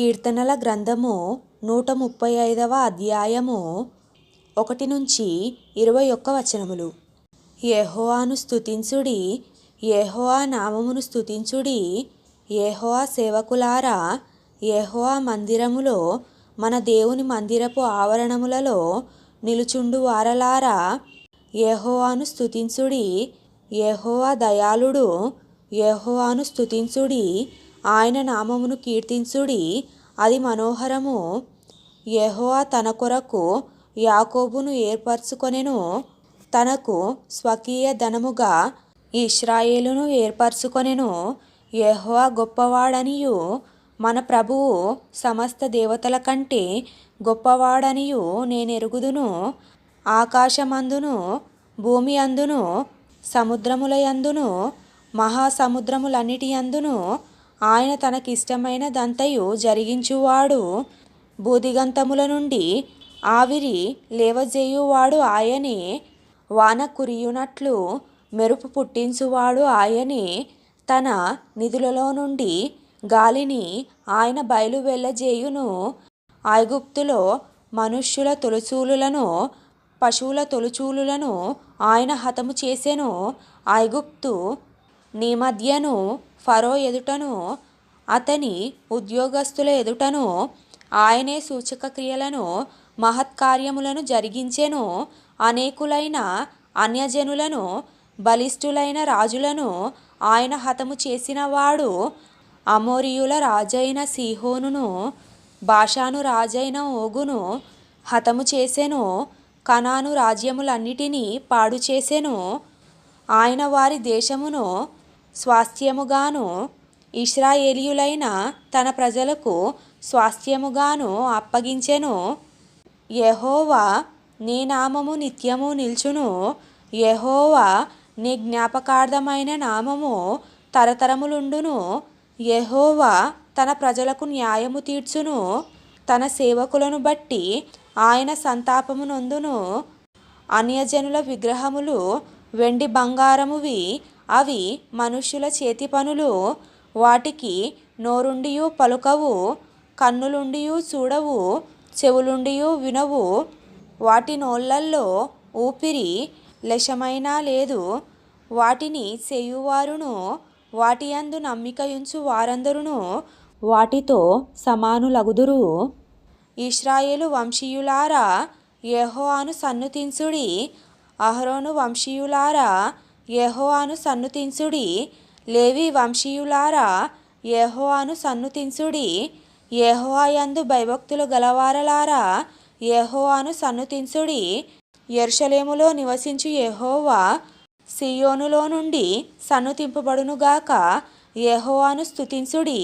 కీర్తనల గ్రంథము నూట ముప్పై ఐదవ అధ్యాయము ఒకటి నుంచి ఇరవై ఒక్క వచనములు. యెహోవాను స్తుతించుడి యెహోవా నామమును స్థుతించుడి యెహోవా సేవకులారా యెహోవా మందిరములో మన దేవుని మందిరపు ఆవరణములలో నిలుచుండు వారలారా యెహోవాను స్తుతించుడి యెహోవా దయాళుడు యెహోవాను స్తుతించుడి ఆయన నామమును కీర్తించుడి. అది మనోహరము. యెహోవా తన కొరకు యాకోబును ఏర్పరచుకొనెను. తనకు స్వకీయ ధనముగా ఇస్రాయేలును ఏర్పరచుకొనెను. యెహోవా గొప్పవాడనియు. మన ప్రభువు సమస్త దేవతల కంటే గొప్పవాడనియు నేనెరుగుదును. ఆకాశమందును భూమి అందును సముద్రముల యందును మహాసముద్రములన్నిటి అందును ఆయన తనకిష్టమైనదంతయు జరిగించువాడు భూదిగంతముల నుండి ఆవిరి లేవజేయువాడు ఆయనే వాన కురియునట్లు మెరుపు పుట్టించువాడు ఆయనే తన నిధులలో నుండి గాలిని ఆయన బయలు వెళ్ళజేయును ఐగుప్తులో మనుష్యుల తొలిచూలులను పశువుల తొలిచూలులను ఆయన హతము చేసెను. ఐగుప్తు నీ మధ్యను ఫరో ఎదుటను అతని ఉద్యోగస్తుల ఎదుటను ఆయనే సూచక క్రియలను మహత్కార్యములను జరిగించెను. అనేకులైన అన్యజనులను బలిష్ఠులైన రాజులను ఆయన హతము చేసినవాడు అమోరియుల రాజైన సీహోనును భాషాను రాజైన ఓగును హతము చేసెను. కనాను రాజ్యములన్నిటినీ పాడు చేసెను. ఆయన వారి దేశమును స్వాస్థ్యముగాను ఇస్రాయేలీయులైన తన ప్రజలకు స్వాస్థ్యముగాను అప్పగించెను. యహోవా నీ నామము నిత్యము నిల్చును. యహోవా నీ జ్ఞాపకార్థమైన నామము తరతరములుండును. యహోవా తన ప్రజలకు న్యాయము తీర్చును. తన సేవకులను బట్టి ఆయన సంతాపమునందును అన్యజనుల విగ్రహములు వెండి బంగారమువి అవి మనుష్యుల చేతి పనులు. వాటికి నోరుండియు పలుకవు కన్నులుండియు చూడవు చెవులుండియు వినవు. వాటి నోళ్ళల్లో ఊపిరి లెశమైనా లేదు. వాటిని చేయువారును వాటి యందు నమ్మికయుంచు వారందరును వాటితో సమానులగుదురు. ఇస్రాయేలు వంశీయులారా యెహోవాను సన్నుతించుడి అహరోను వంశీయులారా యెహోవాను సన్నుతించుడి. లేవి వంశీయులారా యెహోవాను సన్నుతించుడి. యెహోవా యందు భయభక్తులు గలవారలారా యెహోవాను సన్నుతించుడి. ఎర్షలేములో నివసించు యెహోవా సియోనులో నుండి సన్నుతింపబడునుగాక యెహోవాను స్తుతించుడి.